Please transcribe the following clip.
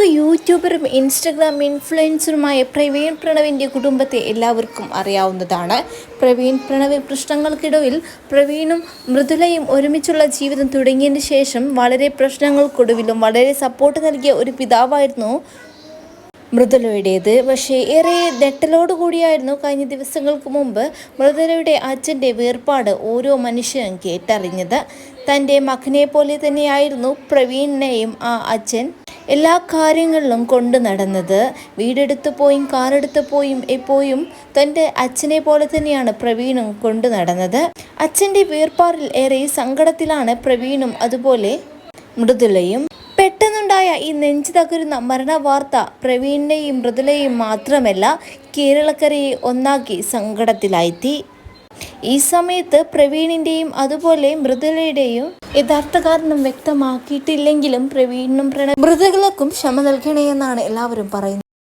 പ്രമുഖ യൂട്യൂബറും ഇൻസ്റ്റഗ്രാം ഇൻഫ്ലുവൻസറുമായ പ്രവീൺ പ്രണവിന്റെ കുടുംബത്തെ എല്ലാവർക്കും അറിയാവുന്നതാണ്. പ്രവീൺ പ്രണവ് പ്രശ്നങ്ങൾക്കിടയിൽ പ്രവീണും മൃദുലയും ഒരുമിച്ചുള്ള ജീവിതം തുടങ്ങിയതിന് ശേഷം വളരെ പ്രശ്നങ്ങൾക്കൊടുവിലും വളരെ സപ്പോർട്ട് നൽകിയ ഒരു പിതാവായിരുന്നു മൃദുലയുടേത്. പക്ഷേ ഏറെ ഞെട്ടലോടുകൂടിയായിരുന്നു കഴിഞ്ഞ ദിവസങ്ങൾക്ക് മുമ്പ് മൃദുലയുടെ അച്ഛന്റെ വേർപാട് ഓരോ മനുഷ്യനും കേട്ടറിഞ്ഞത്. തന്റെ മകനെ പോലെ തന്നെയായിരുന്നു പ്രവീണിനെയും ആ അച്ഛൻ എല്ലാ കാര്യങ്ങളിലും കൊണ്ടു നടന്നത്. വീടെടുത്ത് പോയും കാറെടുത്ത് പോയും എപ്പോഴും തന്റെ അച്ഛനെ പോലെ തന്നെയാണ് പ്രവീണും കൊണ്ടു നടന്നത്. അച്ഛന്റെ വീർപ്പാറിൽ ഏറെ സങ്കടത്തിലാണ് പ്രവീണും അതുപോലെ മൃദുലയും. പെട്ടെന്നുണ്ടായ ഈ നെഞ്ചു തകരുന്ന മരണ വാർത്ത പ്രവീണിനെയും മൃദുലയും മാത്രമല്ല കേരളക്കരയെ ഒന്നാക്കി സങ്കടത്തിലാഴ്ത്തി. ഈ സമയത്ത് പ്രവീണിന്റെയും അതുപോലെ മൃദുലയുടെയും യഥാർത്ഥ കാരണം വ്യക്തമാക്കിയിട്ടില്ലെങ്കിലും പ്രവീണിനും മൃദുലക്കും ക്ഷമ നൽകണേ എന്നാണ് എല്ലാവരും പറയുന്നത്.